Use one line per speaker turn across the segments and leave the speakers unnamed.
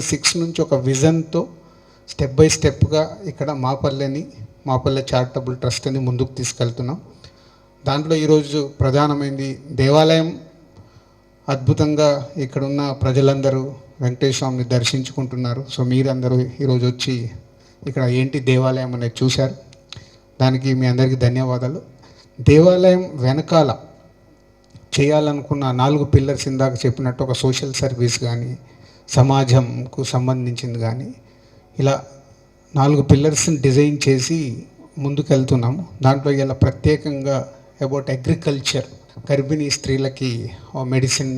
Six నుంచి ఒక విజన్తో step by స్టెప్గా ఇక్కడ మాపల్లెని మాపల్లె చారిటబుల్ ట్రస్ట్ అని ముందుకు తీసుకెళ్తున్నాం. దాంట్లో ఈరోజు ప్రధానమైంది దేవాలయం. అద్భుతంగా ఇక్కడున్న ప్రజలందరూ వెంకటేశ్వర స్వామిని దర్శించుకుంటున్నారు. సో మీరందరూ ఈరోజు వచ్చి ఇక్కడ ఏంటి దేవాలయం అనేది చూశారు. దానికి మీ అందరికీ ధన్యవాదాలు. దేవాలయం వెనకాల చేయాలనుకున్న నాలుగు పిల్లర్స్ ఇందాక చెప్పినట్టు ఒక సోషల్ సర్వీస్ కానీ సమాజంకు సంబంధించింది కానీ ఇలా నాలుగు పిల్లర్స్ని డిజైన్ చేసి ముందుకెళ్తున్నాము. దాంట్లో ఇలా ప్రత్యేకంగా అబౌట్ అగ్రికల్చర్ గర్భిణీ స్త్రీలకి మెడిసిన్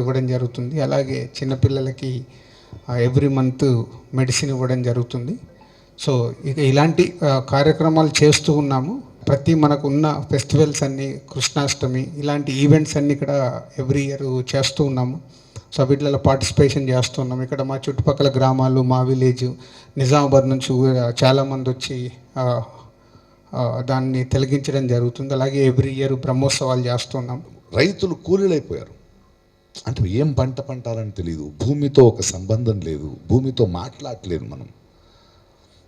ఇవ్వడం జరుగుతుంది. అలాగే చిన్నపిల్లలకి ఎవ్రీ మంత్ మెడిసిన్ ఇవ్వడం జరుగుతుంది. సో ఇక ఇలాంటి కార్యక్రమాలు చేస్తూ ఉన్నాము. ప్రతి మనకు ఉన్న ఫెస్టివల్స్ అన్నీ కృష్ణాష్టమి ఇలాంటి ఈవెంట్స్ అన్నీ ఇక్కడ ఎవ్రీ ఇయర్ చేస్తూ ఉన్నాము. సో వీటిలో పార్టిసిపేషన్ చేస్తున్నాం. ఇక్కడ మా చుట్టుపక్కల గ్రామాలు మా విలేజ్ నిజామాబాద్ నుంచి చాలామంది వచ్చి దాన్ని తొలగించడం జరుగుతుంది. అలాగే ఎవ్రీ ఇయర్ బ్రహ్మోత్సవాలు చేస్తున్నాం.
రైతులు కూలీలైపోయారు. అంటే ఏం పంట పంటాలని తెలియదు భూమితో ఒక సంబంధం లేదు. భూమితో మాట్లాడలేదు మనం.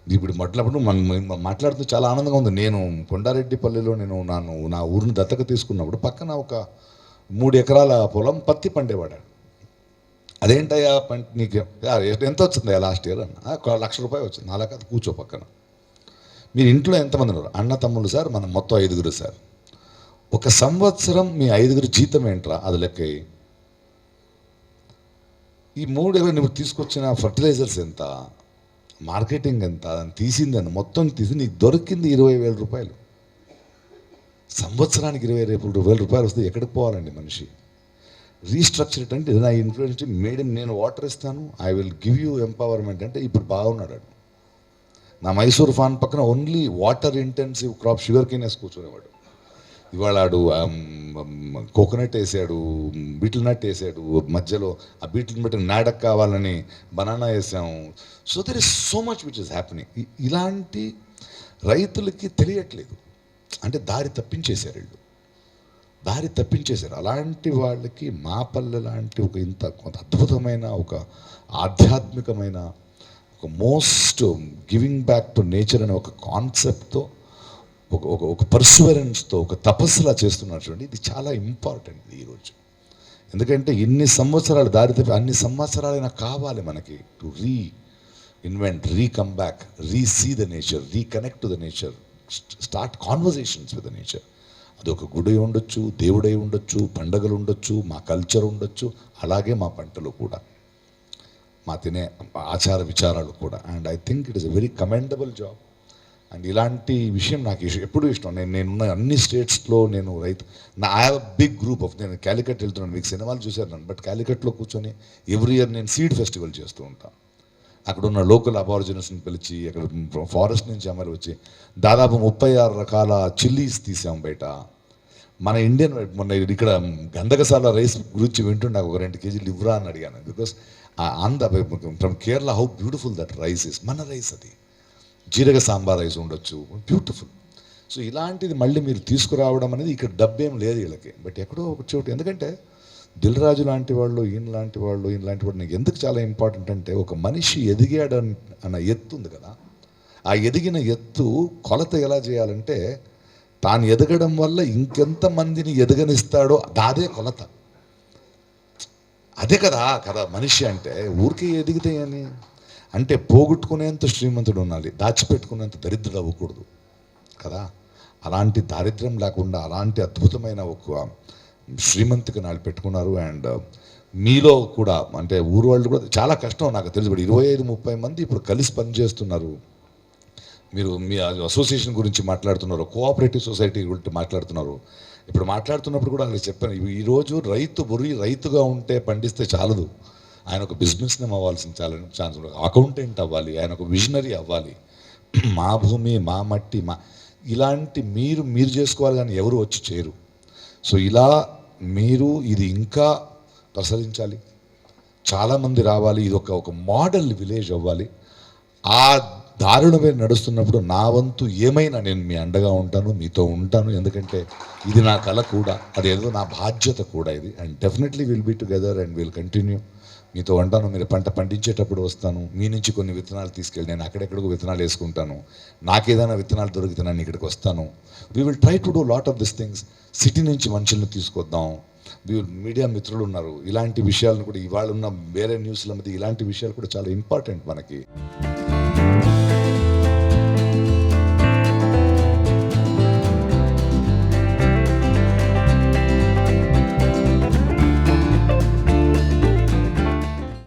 ఇప్పుడు మాట్లాడప్పుడు మనం మాట్లాడుతూ చాలా ఆనందంగా ఉంది. నేను కొండారెడ్డిపల్లిలో నేను నాను నా ఊరిని దత్తక తీసుకున్నప్పుడు పక్కన ఒక మూడు ఎకరాల పొలం పత్తి పండేవాడాడు అదేంటయ్యా పంట నీకు ఎంత వచ్చిందయ్యా లాస్ట్ ఇయర్ అన్న? లక్ష రూపాయలు వచ్చింది. అలా అది కూర్చో పక్కన. మీరు ఇంట్లో ఎంతమంది ఉన్నారు? అన్న తమ్ముళ్ళు సార్ మనం మొత్తం ఐదుగురు సార్. ఒక సంవత్సరం మీ ఐదుగురు జీతం ఏంట్రా? అది లెక్క ఈ మూడు ఏవో నువ్వు తీసుకొచ్చిన ఫర్టిలైజర్స్ ఎంత? మార్కెటింగ్ ఎంత? దాన్ని తీసిందని మొత్తం తీసి నీకు దొరికింది ఇరవై వేల రూపాయలు. సంవత్సరానికి ఇరవై రేపు వేల రూపాయలు వస్తే ఎక్కడికి పోవాలండి మనిషి? రీస్ట్రక్చర్ అంటే ఇది నా ఇన్ఫ్లుయెన్స్ మేడం నేను వాటర్ ఇస్తాను. I will give you empowerment అంటే ఇప్పుడు బాగున్నాడు నా మైసూర్ ఫాన్ పక్కన only water intensive crop sugar cane వేసి కూర్చునేవాడు. ఇవాళ ఆడు um, um, కోకోనట్ వేసాడు బీటిల్ నట్ వేసాడు మధ్యలో ఆ బీటిల్ బట్టి నాడక్ కావాలని బనానా వేసాము so there is so much which is happening ఇలాంటి రైతులకి తెలియట్లేదు. అంటే దారి తప్పించేశారు వీళ్ళు. దారి తప్పించేశారు. అలాంటి వాళ్ళకి మా పల్లె లాంటి ఒక ఇంత కొంత అద్భుతమైన ఒక ఆధ్యాత్మికమైన ఒక most giving back to nature అనే ఒక కాన్సెప్ట్తో ఒక ఒక ఒక పర్సువరెన్స్తో ఒక తపస్సులా చేస్తున్నారు చూడండి ఇది చాలా ఇంపార్టెంట్ ఈరోజు. ఎందుకంటే ఇన్ని సంవత్సరాలు దారి తప్పి అన్ని సంవత్సరాలైనా కావాలి మనకి to reinvent re come back re see the nature reconnect to the nature start conversations with the nature అది ఒక గుడి ఉండొచ్చు దేవుడై ఉండొచ్చు పండగలు ఉండొచ్చు మా కల్చర్ ఉండొచ్చు అలాగే మా పంటలు కూడా. మా తినే ఆచార విచారాలు కూడా. And I think it is a very commendable job and ఇలాంటి విషయం నాకు ఇష్టం ఎప్పుడు ఇష్టం. నేను నేనున్న అన్ని స్టేట్స్లో నేను రైతు నా I have big group of నేను క్యాలికట్ వెళ్తున్నాను. మీకు సినిమాలు చూశాను నన్ను బట్ క్యాలికట్లో కూర్చొని ఎవ్రీ ఇయర్ నేను సీడ్ ఫెస్టివల్ చేస్తూ ఉంటాను అక్కడ ఉన్న లోకల్ అబార్జినస్ని పిలిచి అక్కడ ఫారెస్ట్ నుంచి అమలు వచ్చి దాదాపు ముప్పై ఆరు రకాల చిల్లీస్ తీసాం బయట. మన ఇండియన్ మొన్న ఇక్కడ గంధకసాల రైస్ గురించి వింటుండే నాకు ఒక రెండు కేజీలు ఇవ్వరా అని అడిగాను. Because Andhra from Kerala how beautiful that rice is మన రైస్ అది. జీరగ సాంబార్ రైస్ ఉండొచ్చు. బ్యూటిఫుల్ సో ఇలాంటిది మళ్ళీ మీరు తీసుకురావడం అనేది ఇక్కడ డబ్బేం లేదు వీళ్ళకి. బట్ ఎక్కడో ఒక చోటు ఎందుకంటే దిల్ రాజు లాంటి వాళ్ళు ఈయన లాంటి వాళ్ళు ఈయన లాంటి వాళ్ళు నీకు ఎందుకు చాలా ఇంపార్టెంట్ అంటే ఒక మనిషి ఎదిగాడు అన్న ఎత్తు ఉంది కదా. ఆ ఎదిగిన ఎత్తు కొలత ఎలా చేయాలంటే తాను ఎదగడం వల్ల ఇంకెంత మందిని ఎదగనిస్తాడో అదే కొలత. అదే కదా కదా మనిషి అంటే ఊరికే ఎదిగితే అని అంటే పోగొట్టుకునేంత శ్రీమంతుడు ఉండాలి దాచిపెట్టుకునేంత దరిద్రుడు అవ్వకూడదు కదా? అలాంటి దారిద్ర్యం లేకుండా అలాంటి అద్భుతమైన ఒక శ్రీమంతికి నాళ్ళు పెట్టుకున్నారు అండ్ మీలో కూడా అంటే ఊరు వాళ్ళు కూడా చాలా కష్టం నాకు తెలుసు ఇప్పుడు ఇరవై ఐదు ముప్పై మంది ఇప్పుడు కలిసి పనిచేస్తున్నారు. మీరు మీ అసోసియేషన్ గురించి మాట్లాడుతున్నారు కోఆపరేటివ్ సొసైటీ గురించి మాట్లాడుతున్నారు. ఇప్పుడు మాట్లాడుతున్నప్పుడు కూడా అక్కడ చెప్పాను ఈరోజు రైతు బొరి రైతుగా ఉంటే పండిస్తే చాలదు. ఆయన ఒక బిజినెస్ నేమ్ అవ్వాల్సిన చాలా ఛాన్స్ అకౌంటెంట్ అవ్వాలి ఆయన ఒక విజనరీ అవ్వాలి. మా భూమి మా మట్టి మా ఇలాంటి మీరు మీరు చేసుకోవాలి కానీ ఎవరు వచ్చి చేయరు. సో ఇలా మీరు ఇది ఇంకా ప్రసరించాలి. చాలామంది రావాలి ఇది ఒక ఒక మోడల్ విలేజ్ అవ్వాలి. ఆ దారుణమైన నడుస్తున్నప్పుడు నా వంతు ఏమైనా నేను మీ అండగా ఉంటాను మీతో ఉంటాను ఎందుకంటే ఇది నా కళ కూడా అదేదో నా బాధ్యత కూడా ఇది. And definitely will be together and will continue మీతో ఉంటాను మీరు పంట పండించేటప్పుడు వస్తాను మీ నుంచి కొన్ని విత్తనాలు తీసుకెళ్ళి నేను అక్కడెక్కడికో విత్తనాలు వేసుకుంటాను. నాకేదైనా విత్తనాలు దొరికితే నేను ఇక్కడికి వస్తాను. We will try to do lot of this things city నుంచి మనుషులను తీసుకొద్దాం. మీడియా మిత్రులు ఉన్నారు ఇలాంటి విషయాలను కూడా ఇవాళ ఉన్న వేరే న్యూస్ల మీద ఇలాంటి విషయాలు కూడా చాలా ఇంపార్టెంట్ మనకి.